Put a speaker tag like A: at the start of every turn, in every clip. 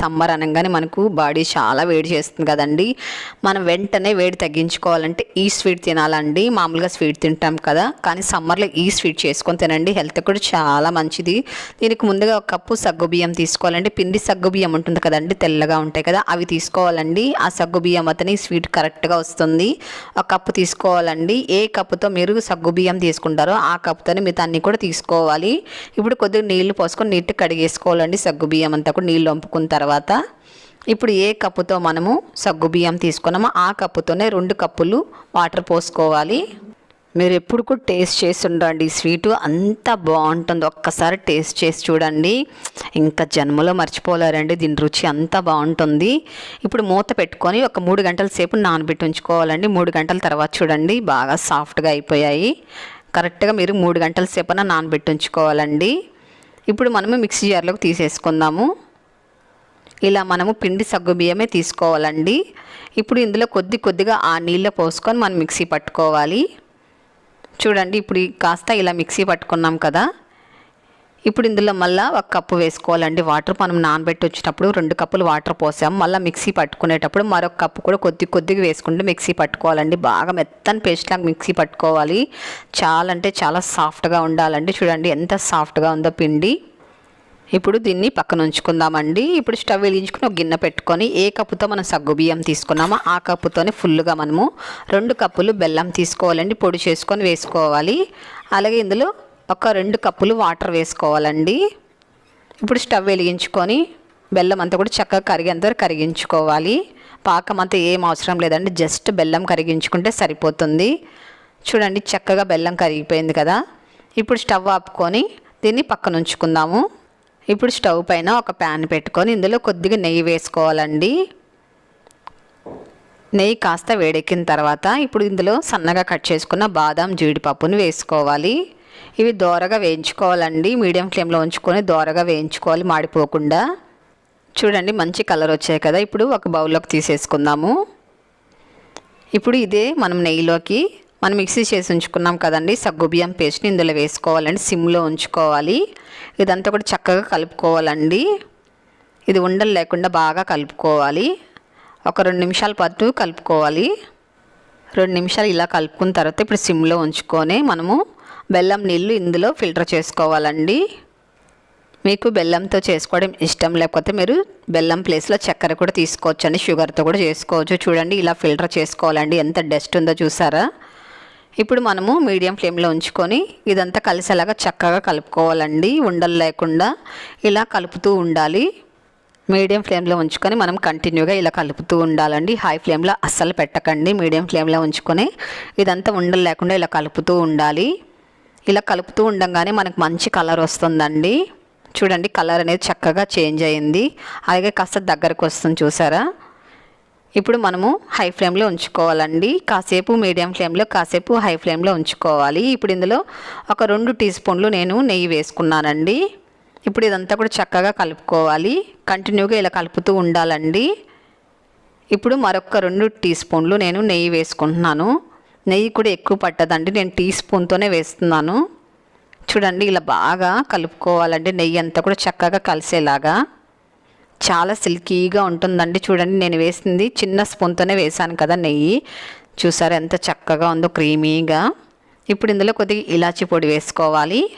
A: Summer అనగానే మనకు body చాలా వేడి చేస్తుంది కదండి. మనం వెంటనే వేడి తగ్గించుకోవాలంటే ఈ స్వీట్ తినాలండి. మామూలుగా స్వీట్ తింటాం కదా. కానీ సమ్మర్లో ఈ స్వీట్ చేసుకొని తినండి. హెల్త్ కూడా చాలా మంచిది. దీనికి ముందుగా ఒక కప్పు సగ్గు బియ్యం తీసుకోవాలండి. పిండి సగ్గు బియ్యం ఉంటుంది కదండి తెల్లగా ఉంటాయి కదా అవి తీసుకోవాలండి. ఆ సగ్గు బియ్యం అతని స్వీట్ కరెక్ట్గా వస్తుంది. ఒక కప్పు తీసుకోవాలండి. ఏ కప్పుతో మీరు సగ్గు బియ్యం తీసుకుంటారో ఆ కప్పుతోనే మిగతా అన్ని కూడా తీసుకోవాలి. ఇప్పుడు కొద్దిగా నీళ్ళు పోసుకొని నీట్గా కడిగేసుకోవాలండి సగ్గు బియ్యం అంతా కూడా నీళ్ళు వంపుకున్న తర్వాత. తర్వాత ఇప్పుడు ఏ కప్పుతో మనము సగ్గు బియ్యం తీసుకున్నామో ఆ కప్పుతోనే రెండు కప్పులు వాటర్ పోసుకోవాలి. మీరు ఎప్పుడు కూడా టేస్ట్ చేసి ఉండండి. స్వీటు అంత బాగుంటుంది. ఒక్కసారి టేస్ట్ చేసి చూడండి. ఇంకా జన్మలో మర్చిపోలేరండి. దీని రుచి అంత బాగుంటుంది. ఇప్పుడు మూత పెట్టుకొని ఒక మూడు గంటల సేపు నానబెట్టి ఉంచుకోవాలండి. మూడు గంటల తర్వాత చూడండి. బాగా సాఫ్ట్గా అయిపోయాయి. కరెక్ట్గా మీరు మూడు గంటల సేపున నానబెట్టి ఉంచుకోవాలండి. ఇప్పుడు మనము మిక్సీ జార్లోకి తీసేసుకుందాము. ఇలా మనము పిండి సగ్గు బియ్యమే తీసుకోవాలండి. ఇప్పుడు ఇందులో కొద్ది కొద్దిగా ఆ నీళ్ళ పోసుకొని మనం మిక్సీ పట్టుకోవాలి. చూడండి ఇప్పుడు కాస్త ఇలా మిక్సీ పట్టుకున్నాం కదా. ఇప్పుడు ఇందులో మళ్ళీ ఒక కప్పు వేసుకోవాలండి. వాటర్ మనం నానబెట్టి వచ్చినప్పుడు రెండు కప్పులు వాటర్ పోసాం. మళ్ళీ మిక్సీ పట్టుకునేటప్పుడు మరొక కప్పు కూడా కొద్ది కొద్దిగా వేసుకుంటే మిక్సీ పట్టుకోవాలండి. బాగా మెత్తని పేస్ట్ లాగా మిక్సీ పట్టుకోవాలి. చాలా అంటే చాలా సాఫ్ట్గా ఉండాలండి. చూడండి ఎంత సాఫ్ట్గా ఉందో పిండి. ఇప్పుడు దీన్ని పక్కన ఉంచుకుందామండి. ఇప్పుడు స్టవ్ వెలిగించుకుని ఒక గిన్నె పెట్టుకొని ఏ కప్పుతో మనం సగ్గు బియ్యం తీసుకున్నామో ఆ కప్పుతోనే ఫుల్గా మనము రెండు కప్పులు బెల్లం తీసుకోవాలండి. పొడి చేసుకొని వేసుకోవాలి. అలాగే ఇందులో ఒక రెండు కప్పులు వాటర్ వేసుకోవాలండి. ఇప్పుడు స్టవ్ వెలిగించుకొని బెల్లం అంతా కూడా చక్కగా కరిగేంత వరకు కరిగించుకోవాలి. పాకం అంతా ఏం అవసరం లేదండి. జస్ట్ బెల్లం కరిగించుకుంటే సరిపోతుంది. చూడండి చక్కగా బెల్లం కరిగిపోయింది కదా. ఇప్పుడు స్టవ్ ఆపుకొని దీన్ని పక్కన ఉంచుకుందాము. ఇప్పుడు స్టవ్ పైన ఒక ప్యాన్ పెట్టుకొని ఇందులో కొద్దిగా నెయ్యి వేసుకోవాలండి. నెయ్యి కాస్త వేడెక్కిన తర్వాత ఇప్పుడు ఇందులో సన్నగా కట్ చేసుకున్న బాదం జీడిపప్పుని వేసుకోవాలి. ఇవి దోరగా వేయించుకోవాలండి. మీడియం ఫ్లేమ్లో ఉంచుకొని దోరగా వేయించుకోవాలి మాడిపోకుండా. చూడండి మంచి కలర్ వచ్చాయి కదా. ఇప్పుడు ఒక బౌల్లోకి తీసేసుకుందాము. ఇప్పుడు ఇదే మనం నెయ్యిలోకి మనం మిక్సీ చేసి ఉంచుకున్నాం కదండి సగ్గుబియ్యం పేస్ట్ని ఇందులో వేసుకోవాలండి. సిమ్లో ఉంచుకోవాలి. ఇదంతా కూడా చక్కగా కలుపుకోవాలండి. ఇది ఉండలు లేకుండా బాగా కలుపుకోవాలి. ఒక రెండు నిమిషాల పాటు కలుపుకోవాలి. రెండు నిమిషాలు ఇలా కలుపుకున్న తర్వాత ఇప్పుడు సిమ్లో ఉంచుకొని మనము బెల్లం నీళ్ళు ఇందులో ఫిల్టర్ చేసుకోవాలండి. మీకు బెల్లంతో చేసుకోవడం ఇష్టం లేకపోతే మీరు బెల్లం ప్లేస్లో చక్కెర కూడా తీసుకోవచ్చు అండి షుగర్తో కూడా చేసుకోవచ్చు. చూడండి ఇలా ఫిల్టర్ చేసుకోవాలండి. ఎంత డస్ట్ ఉందో చూసారా? ఇప్పుడు మనము మీడియం ఫ్లేమ్లో ఉంచుకొని ఇదంతా కలిసేలాగా చక్కగా కలుపుకోవాలండి. ఉండలు లేకుండా ఇలా కలుపుతూ ఉండాలి. మీడియం ఫ్లేమ్లో ఉంచుకొని మనం కంటిన్యూగా ఇలా కలుపుతూ ఉండాలండి. హై ఫ్లేమ్లో అస్సలు పెట్టకండి. మీడియం ఫ్లేమ్లో ఉంచుకొని ఇదంతా ఉండలు లేకుండా ఇలా కలుపుతూ ఉండాలి. ఇలా కలుపుతూ ఉండగానే మనకు మంచి కలర్ వస్తుందండి. చూడండి కలర్ అనేది చక్కగా చేంజ్ అయింది. అలాగే కాస్త దగ్గరకు వస్తుంది చూసారా? ఇప్పుడు మనము హై ఫ్లేమ్లో ఉంచుకోవాలండి. కాసేపు మీడియం ఫ్లేమ్లో కాసేపు హై ఫ్లేమ్లో ఉంచుకోవాలి. ఇప్పుడు ఇందులో ఒక రెండు టీ స్పూన్లు నేను నెయ్యి వేసుకున్నానండి. ఇప్పుడు ఇదంతా కూడా చక్కగా కలుపుకోవాలి. కంటిన్యూగా ఇలా కలుపుతూ ఉండాలండి. ఇప్పుడు మరొక రెండు టీ స్పూన్లు నేను నెయ్యి వేసుకుంటున్నాను. నెయ్యి కూడా ఎక్కువ పట్టదండి. నేను టీ స్పూన్తోనే వేస్తున్నాను. చూడండి ఇలా బాగా కలుపుకోవాలండి. నెయ్యి అంతా కూడా చక్కగా కలిసేలాగా. చాలా సిల్కీగా ఉంటుందండి. చూడండి నేను వేసింది చిన్న స్పూన్తోనే వేసాను కదా నెయ్యి. చూసారు ఎంత చక్కగా ఉందో క్రీమీగా. ఇప్పుడు ఇందులో కొద్దిగా ఇలాచి పొడి వేసుకోవాలి.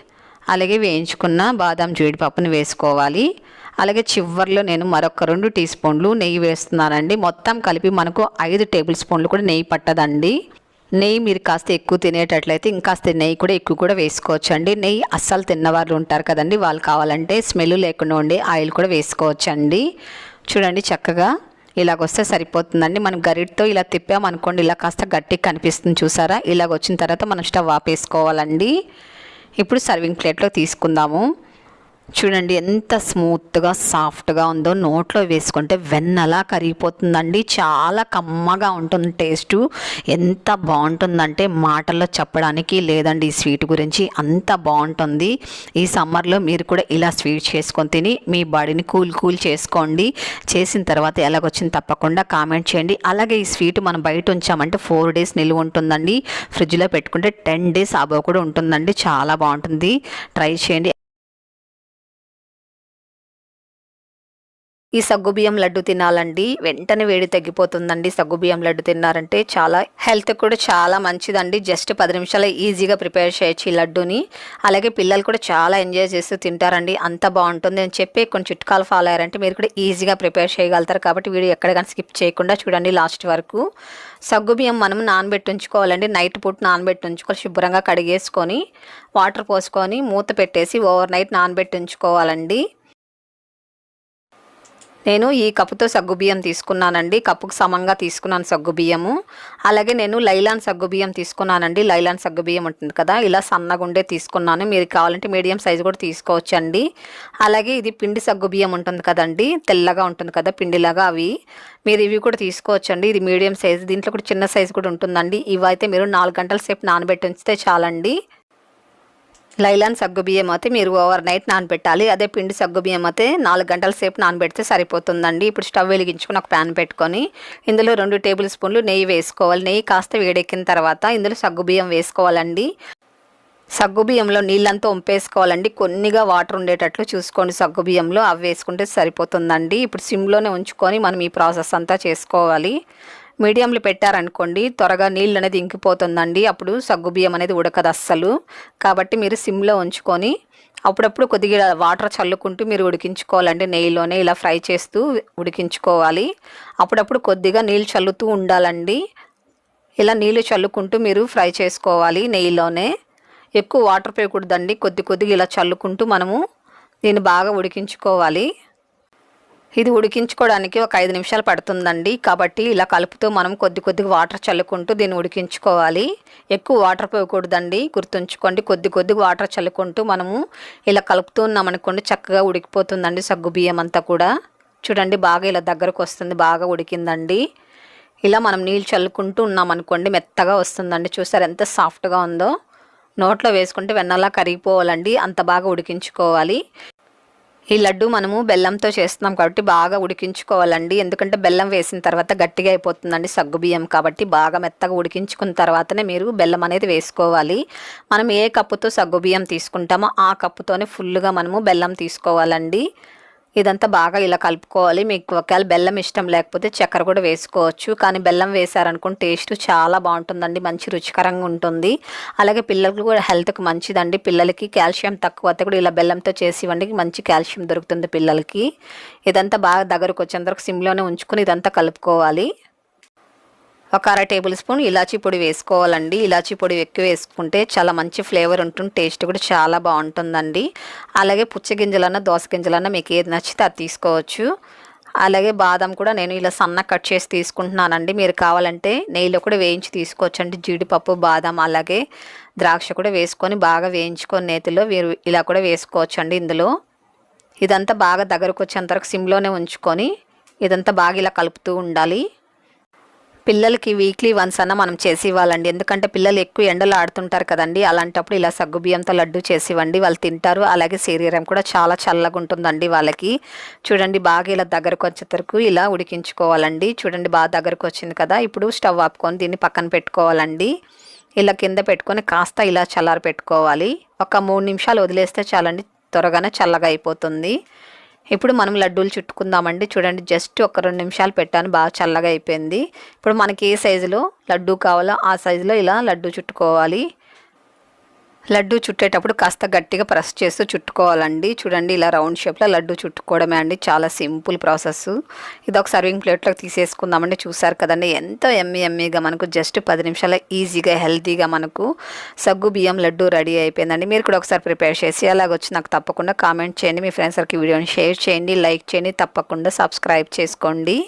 A: అలాగే వేయించుకున్న బాదం జీడిపప్పుని వేసుకోవాలి. అలాగే చివర్లో నేను మరొక రెండు టీ స్పూన్లు నెయ్యి వేస్తున్నానండి. మొత్తం కలిపి మనకు ఐదు టేబుల్ స్పూన్లు కూడా నెయ్యి పట్టదండి. నెయ్యి మీరు కాస్త ఎక్కువ తినేటట్లయితే ఇంకాస్త నెయ్యి కూడా ఎక్కువ కూడా వేసుకోవచ్చు అండి నెయ్యి అస్సలు తిన్నవాళ్ళు ఉంటారు కదండి. వాళ్ళు కావాలంటే స్మెల్ లేకుండా ఉండే ఆయిల్ కూడా వేసుకోవచ్చు అండి చూడండి చక్కగా ఇలాగొస్తే సరిపోతుందండి. మనం గరిటతో ఇలా తిప్పామనుకోండి ఇలా కాస్త గట్టిగా కనిపిస్తుంది చూసారా? ఇలాగ వచ్చిన తర్వాత మనం స్టవ్ ఆపేసుకోవాలండి. ఇప్పుడు సర్వింగ్ ప్లేట్లో తీసుకుందాము. చూడండి ఎంత స్మూత్గా సాఫ్ట్గా ఉందో నోట్లో వేసుకుంటే వెన్నలా కరిగిపోతుందండి. చాలా కమ్మగా ఉంటుంది టేస్టు. ఎంత బాగుంటుందంటే మాటల్లో చెప్పడానికి లేదండి ఈ స్వీట్ గురించి. అంత బాగుంటుంది. ఈ సమ్మర్లో మీరు కూడా ఇలా స్వీట్ చేసుకొని తిని మీ బాడీని కూల్ కూల్ చేసుకోండి. చేసిన తర్వాత ఎలాగొచ్చింది తప్పకుండా కామెంట్ చేయండి. అలాగే ఈ స్వీట్ మనం బయట ఉంచామంటే ఫోర్ డేస్ నిలువ ఉంటుందండి. ఫ్రిడ్జ్లో పెట్టుకుంటే టెన్ డేస్ అబవ్ కూడా ఉంటుందండి. చాలా బాగుంటుంది. ట్రై చేయండి. ఈ సగ్గుబియ్యం లడ్డు తినాలండి. వెంటనే వేడి తగ్గిపోతుందండి. సగ్గుబియ్యం లడ్డు తిన్నారంటే చాలా హెల్త్ కూడా చాలా మంచిదండి. జస్ట్ పది నిమిషాలు ఈజీగా ప్రిపేర్ చేయొచ్చు ఈ లడ్డుని. అలాగే పిల్లలు కూడా చాలా ఎంజాయ్ చేస్తూ తింటారండి. అంత బాగుంటుంది అని చెప్పి కొన్ని చిట్కాలు ఫాలో అయ్యారంటే మీరు కూడా ఈజీగా ప్రిపేర్ చేయగలుగుతారు కాబట్టి వీడియో ఎక్కడ కానీ స్కిప్ చేయకుండా చూడండి లాస్ట్ వరకు. సగ్గుబియ్యం మనం నానబెట్టి ఉంచుకోవాలండి నైట్ పూట నానబెట్టి ఉంచుకోవాలి శుభ్రంగా కడిగేసుకొని వాటర్ పోసుకొని మూత పెట్టేసి ఓవర్ నైట్ నానబెట్టి ఉంచుకోవాలండి నేను ఈ కప్పుతో సగ్గుబియ్యం తీసుకున్నానండి. కప్పుకు సమంగా తీసుకున్నాను సగ్గుబియ్యము అలాగే నేను లైలాన్ సగ్గుబియ్యం తీసుకున్నానండి. లైలాన్ సగ్గుబియ్యం ఉంటుంది కదా ఇలా సన్నగుండే తీసుకున్నాను. మీరు కావాలంటే మీడియం సైజు కూడా తీసుకోవచ్చండి. అలాగే ఇది పిండి సగ్గుబియ్యం ఉంటుంది కదండి తెల్లగా ఉంటుంది కదా పిండిలాగా అవి. మీరు ఇవి కూడా తీసుకోవచ్చండి. ఇది మీడియం సైజు దీంట్లో కూడా చిన్న సైజు కూడా ఉంటుందండి. ఇవి అయితే మీరు నాలుగు గంటల సేపు నానబెట్టి ఉంచితే చాలండి. లైలాన్ సగ్గుబియ్యం అయితే మీరు ఓవర్ నైట్ నానబెట్టాలి. అదే పిండి సగ్గుబియ్యం అయితే నాలుగు గంటల సేపు నానబెడితే సరిపోతుందండి. ఇప్పుడు స్టవ్ వెలిగించుకుని ఒక ప్యాన్ పెట్టుకొని ఇందులో రెండు టేబుల్ స్పూన్లు నెయ్యి వేసుకోవాలి. నెయ్యి కాస్త వేడెక్కిన తర్వాత ఇందులో సగ్గుబియ్యం వేసుకోవాలండి. సగ్గుబియ్యంలో నీళ్ళంతా వంపేసుకోవాలండి కొన్నిగా వాటర్ ఉండేటట్లు చూసుకోండి. సగ్గుబియ్యంలో అవి వేసుకుంటే సరిపోతుందండి. ఇప్పుడు సిమ్లోనే ఉంచుకొని మనం ఈ ప్రాసెస్ అంతా చేసుకోవాలి. మీడియంలో పెట్టారనుకోండి త్వరగా నీళ్ళు అనేది ఇంకిపోతుందండి. అప్పుడు సగ్గుబియ్యం అనేది ఉడకదు అస్సలు. కాబట్టి మీరు సిమ్లో ఉంచుకొని అప్పుడప్పుడు కొద్దిగా వాటర్ చల్లుకుంటూ మీరు ఉడికించుకోవాలండి. నెయ్యిలోనే ఇలా ఫ్రై చేస్తూ ఉడికించుకోవాలి. అప్పుడప్పుడు కొద్దిగా నీళ్ళు చల్లుతూ ఉండాలండి. ఇలా నీళ్ళు చల్లుకుంటూ మీరు ఫ్రై చేసుకోవాలి నెయ్యిలోనే. ఎక్కువ వాటర్ పోయకూడదండి. కొద్ది కొద్దిగా ఇలా చల్లుకుంటూ మనము దీన్ని బాగా ఉడికించుకోవాలి. ఇది ఉడికించుకోవడానికి ఒక ఐదు నిమిషాలు పడుతుందండి. కాబట్టి ఇలా కలుపుతూ మనం కొద్ది కొద్దిగా వాటర్ చల్లుకుంటూ దీన్ని ఉడికించుకోవాలి. ఎక్కువ వాటర్ పోయకూడదండి. గుర్తుంచుకోండి. కొద్ది కొద్దిగా వాటర్ చల్లుకుంటూ మనము ఇలా కలుపుతూ ఉన్నాం అనుకోండి చక్కగా ఉడికిపోతుందండి సగ్గు బియ్యం అంతా కూడా. చూడండి బాగా ఇలా దగ్గరకు వస్తుంది. బాగా ఉడికిందండి. ఇలా మనం నీళ్ళు చల్లుకుంటూ ఉన్నాం అనుకోండి మెత్తగా వస్తుందండి. చూసారు ఎంత సాఫ్ట్గా ఉందో. నోట్లో వేసుకుంటే వెన్నలా కరిగిపోవాలండి. అంత బాగా ఉడికించుకోవాలి. ఈ లడ్డు మనము బెల్లంతో చేస్తున్నాం కాబట్టి బాగా ఉడికించుకోవాలండి. ఎందుకంటే బెల్లం వేసిన తర్వాత గట్టిగా అయిపోతుందండి సగ్గుబియ్యం కాబట్టి బాగా మెత్తగా ఉడికించుకున్న తర్వాతనే మీరు బెల్లం అనేది వేసుకోవాలి. మనం ఏ కప్పుతో సగ్గుబియ్యం తీసుకుంటామో ఆ కప్పుతోనే ఫుల్గా మనము బెల్లం తీసుకోవాలండి. ఇదంతా బాగా ఇలా కలుపుకోవాలి. మీకు ఒకవేళ బెల్లం ఇష్టం లేకపోతే చక్కెర కూడా వేసుకోవచ్చు. కానీ బెల్లం వేసారనుకోండి టేస్ట్ చాలా బాగుంటుందండి. మంచి రుచికరంగా ఉంటుంది. అలాగే పిల్లలకు కూడా హెల్త్కి మంచిదండి. పిల్లలకి కాల్షియం తక్కువ అయితే కూడా ఇలా బెల్లంతో చేసి ఇవ్వండి. మంచి కాల్షియం దొరుకుతుంది పిల్లలకి. ఇదంతా బాగా దగ్గరకు వచ్చేంతవరకు సిమ్లోనే ఉంచుకొని ఇదంతా కలుపుకోవాలి. ఒక అర టేబుల్ స్పూన్ ఇలాచీ పొడి వేసుకోవాలండి. ఇలాచీ పొడి ఎక్కువ వేసుకుంటే చాలా మంచి ఫ్లేవర్ ఉంటుంది. టేస్ట్ కూడా చాలా బాగుంటుందండి. అలాగే పుచ్చగింజలన్నా దోస గింజలన్నా మీకు ఏది నచ్చితే అది తీసుకోవచ్చు. అలాగే బాదం కూడా నేను ఇలా సన్న కట్ చేసి తీసుకుంటున్నానండి. మీరు కావాలంటే నెయ్యిలో కూడా వేయించి తీసుకోవచ్చండి. జీడిపప్పు బాదం అలాగే ద్రాక్ష కూడా వేసుకొని బాగా వేయించుకొని నేతిలో మీరు ఇలా కూడా వేసుకోవచ్చండి ఇందులో. ఇదంతా బాగా దగ్గరకు వచ్చేంతవరకు సిమ్లోనే ఉంచుకొని ఇదంతా బాగా ఇలా కలుపుతూ ఉండాలి. పిల్లలకి వీక్లీ వన్స్ అన్న మనం చేసి ఇవ్వాలండి ఎందుకంటే పిల్లలు ఎక్కువ ఎండలు ఆడుతుంటారు కదండి. అలాంటప్పుడు ఇలా సగ్గుబియ్యంతో లడ్డు చేసి ఇవ్వండి వాళ్ళు తింటారు. అలాగే శరీరం కూడా చాలా చల్లగా ఉంటుందండి వాళ్ళకి. చూడండి బాగా ఇలా దగ్గరకు వచ్చేసరికి ఇలా ఉడికించుకోవాలండి. చూడండి బాగా దగ్గరకు వచ్చింది కదా. ఇప్పుడు స్టవ్ ఆపుకొని దీన్ని పక్కన పెట్టుకోవాలండి. ఇలా కింద పెట్టుకొని కాస్త ఇలా చల్లారి పెట్టుకోవాలి ఒక మూడు నిమిషాలు వదిలేస్తే చాలండి. త్వరగానే చల్లగా అయిపోతుంది. ఇప్పుడు మనం లడ్డూలు చుట్టుకుందామండి. చూడండి జస్ట్ ఒక రెండు నిమిషాలు పెట్టాను. బాగా చల్లగా అయిపోయింది. ఇప్పుడు మనకి ఏ సైజులో లడ్డూ కావాలో ఆ సైజులో ఇలా లడ్డూ చుట్టుకోవాలి. లడ్డు చుట్టేటప్పుడు కాస్త గట్టిగా ప్రెస్ చేస్తూ చుట్టుకోవాలండి. చూడండి ఇలా రౌండ్ షేప్లో లడ్డు చుట్టుకోవడమే అండి. చాలా సింపుల్ ప్రాసెస్ ఇది ఒక సర్వింగ్ ప్లేట్లోకి తీసేసుకుందామండి. చూసారు కదండి ఎంతో ఎమ్మి ఎమ్మిగా మనకు జస్ట్ పది నిమిషాల ఈజీగా హెల్తీగా మనకు సగ్గు బియ్యం లడ్డు రెడీ అయిపోయిందండి. మీరు కూడా ఒకసారి ప్రిపేర్ చేసి అలాగొచ్చి నాకు తప్పకుండా కామెంట్ చేయండి. మీ ఫ్రెండ్స్ వీడియోని షేర్ చేయండి లైక్ చేయండి తప్పకుండా సబ్స్క్రైబ్ చేసుకోండి.